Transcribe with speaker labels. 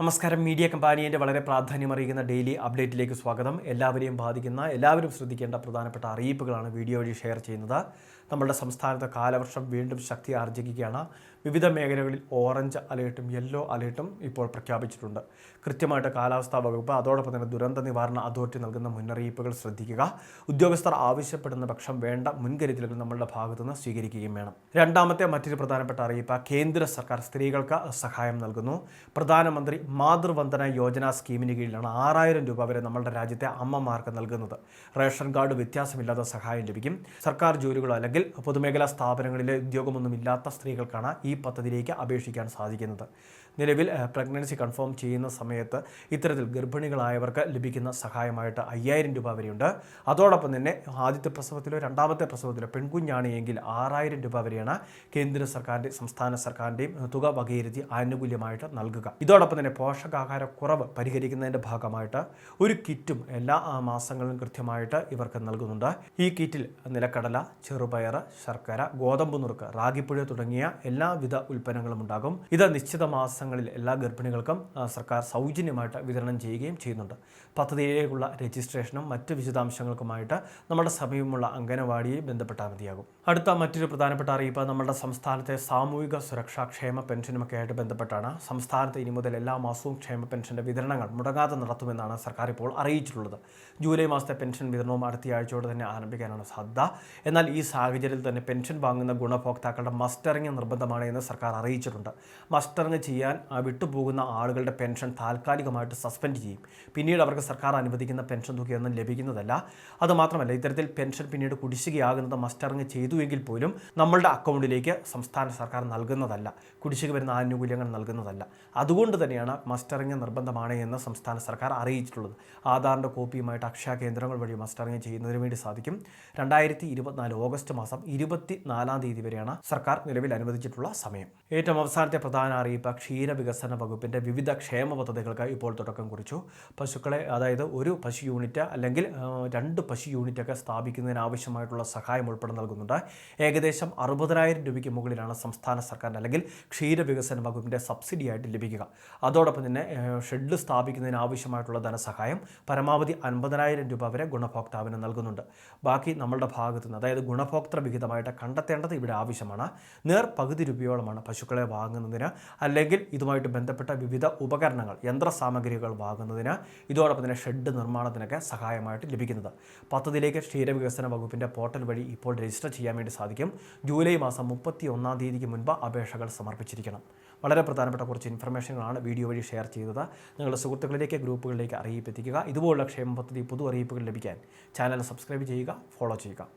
Speaker 1: നമസ്കാരം. മീഡിയ കമ്പാനിയന്റെ വളരെ പ്രാധാന്യമറിയിക്കുന്ന ഡെയിലി അപ്ഡേറ്റിലേക്ക് സ്വാഗതം. എല്ലാവരെയും ബാധിക്കുന്ന എല്ലാവരും ശ്രദ്ധിക്കേണ്ട പ്രധാനപ്പെട്ട അറിയിപ്പുകളാണ് വീഡിയോ വഴി ഷെയർ ചെയ്യുന്നത്. നമ്മുടെ സംസ്ഥാനത്ത് കാലവർഷം വീണ്ടും ശക്തി ആർജിക്കുകയാണ് വിവിധ മേഖലകളിൽ ഓറഞ്ച് അലേർട്ടും യെല്ലോ അലേർട്ടും ഇപ്പോൾ പ്രഖ്യാപിച്ചിട്ടുണ്ട്. കൃത്യമായിട്ട് കാലാവസ്ഥാ വകുപ്പ് അതോടൊപ്പം തന്നെ ദുരന്ത നിവാരണ അതോറിറ്റി നൽകുന്ന മുന്നറിയിപ്പുകൾ ശ്രദ്ധിക്കുക. ഉദ്യോഗസ്ഥർ ആവശ്യപ്പെടുന്ന പക്ഷം വേണ്ട മുൻകരുതലുകൾ നമ്മളുടെ ഭാഗത്തുനിന്ന് സ്വീകരിക്കുകയും വേണം. രണ്ടാമത്തെ മറ്റൊരു പ്രധാനപ്പെട്ട അറിയിപ്പ് കേന്ദ്ര സർക്കാർ സ്ത്രീകൾക്ക് സഹായം നൽകുന്നു. പ്രധാനമന്ത്രി മാതൃവന്ദന യോജന സ്കീമിന് കീഴിലാണ് ആറായിരം രൂപ വരെ നമ്മളുടെ രാജ്യത്തെ അമ്മമാർക്ക് നൽകുന്നത്. റേഷൻ കാർഡ് വ്യത്യാസമില്ലാത്ത സഹായം ലഭിക്കും. സർക്കാർ ജോലികളോ അല്ലെങ്കിൽ പൊതുമേഖലാ സ്ഥാപനങ്ങളിലെ ഉദ്യോഗമൊന്നുമില്ലാത്ത സ്ത്രീകൾക്കാണ് ഈ പദ്ധതിയിലേക്ക് അപേക്ഷിക്കാൻ സാധിക്കുന്നത്. നിലവിൽ പ്രഗ്നൻസി കൺഫേം ചെയ്യുന്ന സമയത്ത് ഇത്തരത്തിൽ ഗർഭിണികളായവർക്ക് ലഭിക്കുന്ന സഹായമായിട്ട് അയ്യായിരം രൂപ വരെയുണ്ട്. അതോടൊപ്പം തന്നെ ആദ്യത്തെ പ്രസവത്തിലോ രണ്ടാമത്തെ പ്രസവത്തിലോ പെൺകുഞ്ഞാണ് എങ്കിൽ ആറായിരം രൂപ വരെയാണ് കേന്ദ്ര സർക്കാരിന്റെ സംസ്ഥാന സർക്കാരിന്റെയും തുക വകയിരുത്തി ആനുകൂല്യമായിട്ട് നൽകുക. ഇതോടൊപ്പം തന്നെ പോഷകാഹാര കുറവ് പരിഹരിക്കുന്നതിന്റെ ഭാഗമായിട്ട് ഒരു കിറ്റും എല്ലാ മാസങ്ങളിലും കൃത്യമായിട്ട് ഇവർക്ക് നൽകുന്നുണ്ട്. ഈ കിറ്റിൽ നിലക്കടല ചെറുപയർ ശർക്കര ഗോതമ്പ് നുറുക്ക് റാഗിപ്പുഴ തുടങ്ങിയ എല്ലാവിധ ഉൽപ്പന്നങ്ങളും ഉണ്ടാകും. ഇത് നിശ്ചിത മാസങ്ങളിൽ എല്ലാ ഗർഭിണികൾക്കും സർക്കാർ സൗജന്യമായിട്ട് വിതരണം ചെയ്യുകയും ചെയ്യുന്നുണ്ട്. പദ്ധതിയിലേക്കുള്ള രജിസ്ട്രേഷനും മറ്റ് വിശദാംശങ്ങൾക്കുമായിട്ട് നമ്മുടെ സമീപമുള്ള അംഗനവാടിയെ ബന്ധപ്പെട്ടാൽ മതിയാകും. അടുത്ത മറ്റൊരു പ്രധാനപ്പെട്ട അറിയിപ്പ് നമ്മുടെ സംസ്ഥാനത്തെ സാമൂഹിക സുരക്ഷാ ക്ഷേമ പെൻഷനുമൊക്കെ ആയിട്ട് ബന്ധപ്പെട്ടാണ്. സംസ്ഥാനത്ത് ഇനി മുതൽ എല്ലാ മാസവും ക്ഷേമ പെൻഷന്റെ വിതരണങ്ങൾ മുടങ്ങാതെ നടത്തുമെന്നാണ് സർക്കാർ ഇപ്പോൾ അറിയിച്ചിട്ടുള്ളത്. ജൂലൈ മാസത്തെ പെൻഷൻ വിതരണവും അടുത്ത ആഴ്ചയോടെ തന്നെ ആരംഭിക്കാനാണ് സാധ്യത. എന്നാൽ ഈ സാഹചര്യത്തിൽ തന്നെ പെൻഷൻ വാങ്ങുന്ന ഗുണഭോക്താക്കളുടെ മസ്റ്ററിങ് നിർബന്ധമാണ് എന്ന് സർക്കാർ അറിയിച്ചിട്ടുണ്ട്. മസ്റ്ററിങ് ചെയ്യാൻ വിട്ടുപോകുന്ന ആളുകളുടെ പെൻഷൻ താൽക്കാലികമായിട്ട് സസ്പെൻഡ് ചെയ്യും. പിന്നീട് അവർക്ക് സർക്കാർ അനുവദിക്കുന്ന പെൻഷൻ തുകയൊന്നും ലഭിക്കുന്നതല്ല. അതുമാത്രമല്ല ഇത്തരത്തിൽ പെൻഷൻ പിന്നീട് കുടിശ്ശികയാകുന്നത് മസ്റ്ററിങ് ചെയ്തുവെങ്കിൽ പോലും നമ്മളുടെ അക്കൗണ്ടിലേക്ക് സംസ്ഥാന സർക്കാർ നൽകുന്നതല്ല. കുടിശ്ശിക വരുന്ന ആനുകൂല്യങ്ങൾ നൽകുന്നതല്ല. അതുകൊണ്ട് തന്നെയാണ് മസ്റ്ററിങ് നിർബന്ധമാണ് എന്ന് സംസ്ഥാന സർക്കാർ അറിയിച്ചിട്ടുള്ളത്. ആധാറിന്റെ കോപ്പിയുമായിട്ട് അക്ഷയ കേന്ദ്രങ്ങൾ വഴി മസ്റ്ററിങ് ചെയ്യുന്നതിന് വേണ്ടി സാധിക്കും. രണ്ടായിരത്തി ഓഗസ്റ്റ് മാസം ഇരുപത്തി നാലാം തീയതി വരെയാണ് സർക്കാർ നിലവിൽ അനുവദിച്ചിട്ടുള്ള സമയം. ഏറ്റവും അവസാനത്തെ പ്രധാന അറിയിപ്പ് ക്ഷീരവികസന വകുപ്പിന്റെ വിവിധ ക്ഷേമ പദ്ധതികൾക്ക് ഇപ്പോൾ തുടക്കം കുറിച്ചു. പശുക്കളെ അതായത് ഒരു പശു യൂണിറ്റ് അല്ലെങ്കിൽ രണ്ട് പശു യൂണിറ്റൊക്കെ സ്ഥാപിക്കുന്നതിന് ആവശ്യമായിട്ടുള്ള സഹായം ഉൾപ്പെടെ നൽകുന്നുണ്ട്. ഏകദേശം അറുപതിനായിരം രൂപയ്ക്ക് മുകളിലാണ് സംസ്ഥാന സർക്കാരിന്റെ അല്ലെങ്കിൽ ക്ഷീരവികസന വകുപ്പിന്റെ സബ്സിഡി ആയിട്ട് ലഭിക്കുക. അതോടൊപ്പം തന്നെ ഷെഡ് സ്ഥാപിക്കുന്നതിന് ആവശ്യമായിട്ടുള്ള ധനസഹായം പരമാവധി അൻപതിനായിരം രൂപ വരെ ഗുണഭോക്താവിന് നൽകുന്നുണ്ട്. ബാക്കി നമ്മളുടെ ഭാഗത്തുനിന്ന് അതായത് ഗുണഭോക്തൃ വിഹിതമായിട്ട് കണ്ടെത്തേണ്ടത് ഇവിടെ ആവശ്യമാണ്. നേർ പകുതി രൂപയോളമാണ് പശുക്കളെ വാങ്ങുന്നതിന് അല്ലെങ്കിൽ ഇതുമായിട്ട് ബന്ധപ്പെട്ട വിവിധ ഉപകരണങ്ങൾ യന്ത്ര സാമഗ്രികൾ വാങ്ങുന്നതിന്. ഇതോടൊപ്പം തന്നെ ഷെഡ് നിർമ്മാണത്തിനൊക്കെ സഹായമായിട്ട് ലഭിക്കുന്നത്. പദ്ധതിയിലേക്ക് ക്ഷീരവികസന വകുപ്പിന്റെ പോർട്ടൽ വഴി ഇപ്പോൾ രജിസ്റ്റർ ചെയ്യാൻ വേണ്ടി സാധിക്കും. ജൂലൈ മാസം മുപ്പത്തി ഒന്നാം തീയതിക്ക് മുൻപ് അപേക്ഷകൾ സമർപ്പിച്ചിരിക്കണം. വളരെ പ്രധാനപ്പെട്ട കുറച്ച് ഇൻഫർമേഷനുകളാണ് വീഡിയോ വഴി ഷെയർ ചെയ്തത്. നിങ്ങളുടെ സുഹൃത്തുക്കളിലേക്ക് ഗ്രൂപ്പുകളിലേക്ക് അറിയിപ്പെത്തിക്കുക. ഇതുപോലുള്ള ക്ഷേമ പദ്ധതി പുതു അറിയിപ്പുകൾ ലഭിക്കാൻ ചാനൽ സബ്സ്ക്രൈബ് ചെയ്യുക ഫോളോ ചെയ്യുക.